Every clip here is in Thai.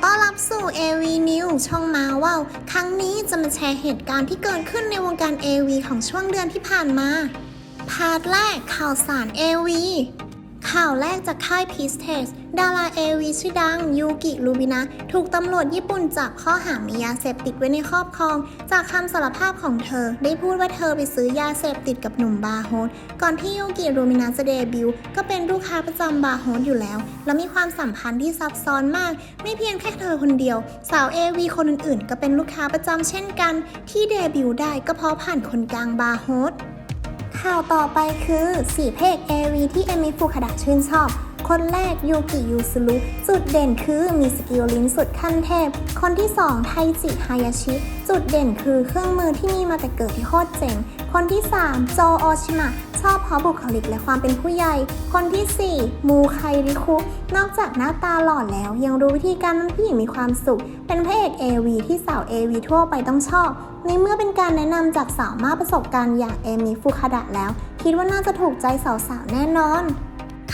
ต้อนรับสู่ AV News ช่องมาว่าวครั้งนี้จะมาแชร์เหตุการณ์ที่เกิดขึ้นในวงการ AV ของช่วงเดือนที่ผ่านมา พาร์ทแรกข่าวสาร AV ข่าวแรกจากค่าย p e a c e t e s ดารา AV ชื่อดังยูกิลูบินะ ถูกตำรวจญี่ปุ่นจับข้อหามียาเสพติดไว้ในครอบครอง จากคำสารภาพของเธอ ได้พูดว่าเธอไปซื้อยาเสพติดกับหนุ่มบาร์โฮสก่อนที่ยูกิลูบินะจะเดบิวต์ก็เป็นลูกค้าประจำบาร์โฮสอยู่แล้ว และมีความสัมพันธ์ที่ซับซ้อนมาก ไม่เพียงแค่เธอคนเดียว สาว AV คนอื่นๆ ก็เป็นลูกค้าประจำเช่นกัน ที่เดบิวต์ได้ก็เพราะผ่านคนกลางบาร์โฮส ข่าวต่อไปคือสีเพก AV ที่เอมิฟูคดะชื่นชอบ คนแรกยูกิยูซุรุจุดเด่นคือมีสกิลลิ้นสุดขั้นเทพ คนที่ 2 ไทจิฮายาชิ จุดเด่นคือเครื่องมือที่มีมาแต่เกิดที่โคตรเจ๋ง คนที่ 3 โจโอชิมะชอบเพราะบุคลิกและความเป็นผู้ใหญ่ คนทีสี่4 มูไคริคุ นอกจากหน้าตาหล่อแล้ว ยังรู้วิธีการทำให้ผู้หญิงมีความสุข เป็นพระเอก AV ที่สาว AV ทั่วไปต้องชอบ ในเมื่อเป็นการแนะนำจากสาวมากประสบการณ์อย่างเอมิฟุคาดะแล้ว คิดว่าน่าจะถูกใจสาวๆแน่นอน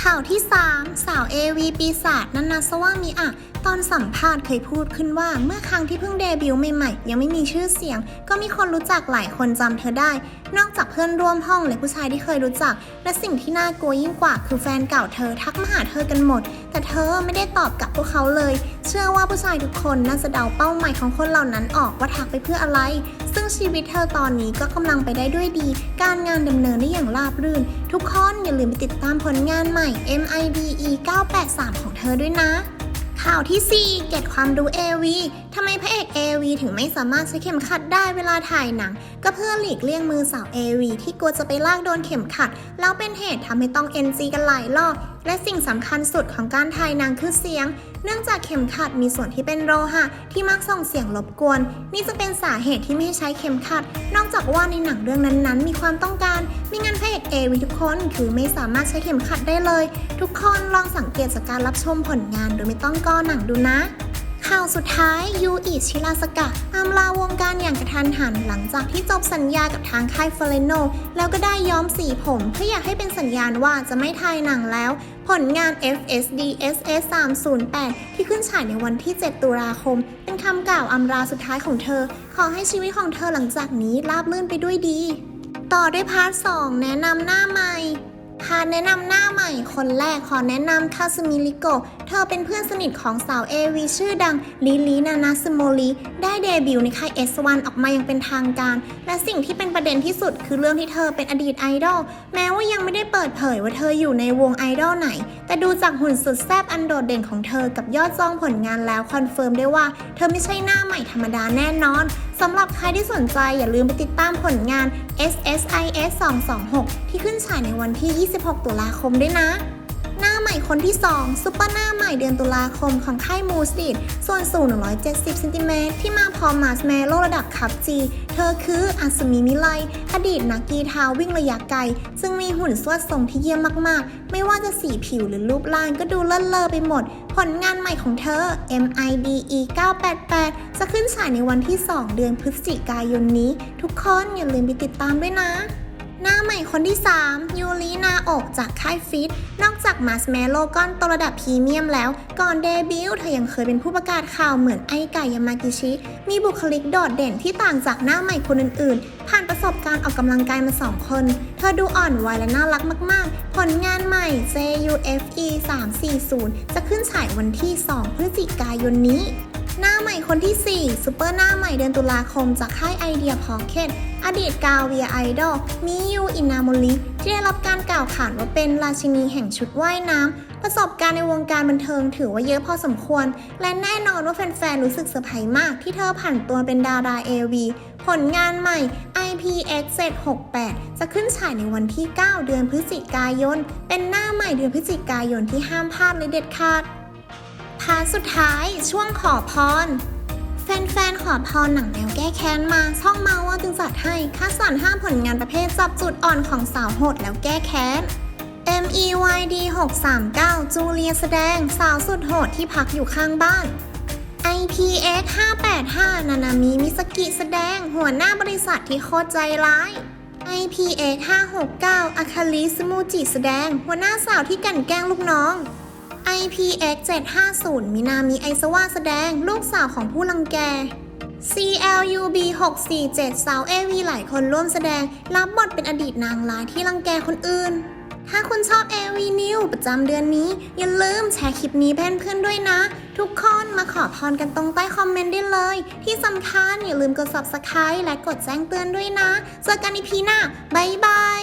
ข่าวที่ 3 สาว AV ปีศาจนันนาสวามีอะตอนสัมภาษณ์เคยพูดขึ้นว่าเมื่อครั้งที่เพิ่งเดบิวต์ใหม่ๆ ยังไม่มีชื่อเสียง ก็มีคนรู้จักหลายคนจำเธอได้ นอกจากเพื่อนร่วมห้องและผู้ชายที่เคยรู้จัก และสิ่งที่น่ากลัวยิ่งกว่าคือแฟนเก่าเธอทักมาหาเธอกันหมด แต่เธอไม่ได้ตอบกลับพวกเขาเลย เชื่อว่าผู้ชายทุกคนน่าจะเดาเป้าหมายของคนเหล่านั้นออกว่าทักไปเพื่ออะไร ซึ่งชีวิตเธอตอนนี้ก็กำลังไปได้ด้วยดี การงานดำเนินได้อย่างราบรื่น ทุกคนอย่าลืมไปติดตามผลงานใหม่ MIDE 983 ของเธอด้วยนะ ข่าวที่ 4 เก็ดความรู้ AV ทำไมพระเอก AV ถึงไม่สามารถใช้เข็มขัดได้เวลาถ่ายหนัง ก็เพื่อหลีกเลี่ยงมือสาว AV ที่กลัวจะไปลากโดนเข็มขัด แล้วเป็นเหตุทำให้ต้อง NG กันหลายรอบ และสิ่งสำคัญสุดของการถ่ายหนังคือเสียง เนื่องจากเข็มขัดมีส่วนที่เป็นโลหะที่มักส่งเสียงรบกวน นี่จะเป็นสาเหตุที่ไม่ให้ใช้เข็มขัด นอกจากว่าในหนังเรื่องนั้นๆ มีความต้องการไม่งั้นพระเอก AV ทุกคนคือไม่สามารถใช้เข็มขัดได้เลย ทุกคนลองสังเกตจากการรับชมผลงานโดยไม่ต้องก้อหนังดูนะ ข่าวสุดท้ายยูอิชิราสกะอำลาวงการอย่างกระทันหันหลังจากที่จบสัญญากับทางค่ายเฟเรโนแล้วก็ได้ย้อมสีผมเพื่ออยากให้เป็นสัญญาณว่าจะไม่ถ่ายหนังแล้ว ผลงาน FSD SS 308ที่ขึ้นฉายในวันที่ 7 ตุลาคม เป็นคำกล่าวอำลาสุดท้ายของเธอ ขอให้ชีวิตของเธอหลังจากนี้ราบรื่นไปด้วยดี ต่อด้วยพาร์ท 2 แนะนำหน้าใหม่าแนะนำหน้าใหม่คนแรกขอแนะนำคาสมิริโก เธอเป็นเพื่อนสนิทของสาวเอวีชื่อดังลิลีนานาสโมลีได้เดบิวต์ในค่าย S1 ออกมาอย่างเป็นทางการ และสิ่งที่เป็นประเด็นที่สุดคือเรื่องที่เธอเป็นอดีตไอดอลแม้ว่ายังไม่ได้เปิดเผยว่าเธออยู่ในวงไอดอลไหน แต่ดูจากหุ่นสุดแซ่บอันโดดเด่นของเธอกับยอดจองผลงานแล้วคอนเฟิร์มได้ว่า เธอไม่ใช่หน้าใหม่ธรรมดาแน่นอน สำหรับใครที่สนใจอย่าลืมไปติดตามผลงาน SSIS 226 ที่ขึ้นฉายในวันที่ 26 ตุลาคมด้วยนะ หน้าใหม่คนที่ 2 ซุปเปอร์หน้าใหม่เดือนตุลาคมของค่ายมูสติดส่วนสูง 170ซนติเมตรที่มาพร้อมมาสแมโลระดับคับจี เธอคืออัศมีมิไล อดีตนักกีฬาวิ่งระยะไกล ซึ่งมีหุ่นสวดทรงที่เยี่ยมมากๆ ไม่ว่าจะสีผิวหรือรูปร่างก็ดูเลิศเลอไปหมด ผลงานใหม่ของเธอ MIDE 988 จะขึ้นฉายในวันที่ 2 เดือนพฤศจิกายนนี้ ทุกคนอย่าลืมไปติดตามด้วยนะ หน้าใหม่คนที่ 3 ยูรินาโอกจากค่ายฟิต นอกจากมาสเมโลก้อนโตระดับพรีเมียมแล้ว ก่อนเดบิวต์เธอยังเคยเป็นผู้ประกาศข่าวเหมือนไอไก่ยามากิชิ มีบุคลิกโดดเด่นที่ต่างจากหน้าใหม่คนอื่นๆ ผ่านประสบการณ์ออกกำลังกายมา2คน เธอดูอ่อนวัยและน่ารักมาก ๆ ผลงานใหม่ JUFE 340 จะขึ้นฉายวันที่ 2 พฤศจิกายนนี้ หน้าใหม่ คนที่ 4 ซูเปอร์หน้าใหม่เดือนตุลาคมจากค่ายไอเดียพอเคนอดีตกาวเวียไอดอลมิยูอินาโมริที่ได้รับการกล่าวขานว่าเป็นราชินีแห่งชุดว่ายน้ำ ประสบการณ์ในวงการบันเทิงถือว่าเยอะพอสมควร และแน่นอนว่าแฟนๆ รู้สึกเซอร์ไพรส์มากที่เธอผ่านตัวเป็นดารา AV ผลงานใหม่ IPX 768จะขึ้นฉายในวันที่ 9 เดือนพฤศจิกายน เป็นหน้าใหม่เดือนพฤศจิกายนที่ห้ามพลาดเลยเด็ดขาด พาร์ทสุดท้ายช่วงขอพร แฟนๆ ขอพรหนังแนวแก้แค้นมาช่องมาว่าจึงจัดให้คัดสรรห้าผลงานประเภทจับจุดอ่อนของสาวโหดแล้วแก้แค้น MEYD 639 จูเลียแสดงสาวสุดโหดที่พักอยู่ข้างบ้าน IPX 585 นานามิมิสกิแสดงหัวหน้าบริษัทที่โคตรใจร้าย IPX 569 อาคาริสมูจิแสดง หัวหน้าสาวที่กันแกล้งลูกน้อง IPX 750มินามิไอซาวาแสดงลูกสาวของผู้ลังแก CLUB 647 สาว AV หลายคนร่วมแสดง รับบทเป็นอดีตนางร้ายที่รังแกคนอื่น ถ้าคุณชอบ AV New ประจำเดือนนี้ อย่าลืมแชร์คลิปนี้เพื่อนๆด้วยนะ ทุกคนมาขอพรกันตรงใต้คอมเมนต์ได้เลย ที่สำคัญอย่าลืมกด subscribe และกดแจ้งเตือนด้วยนะ เจอกันในพีหน้า บ๊ายบาย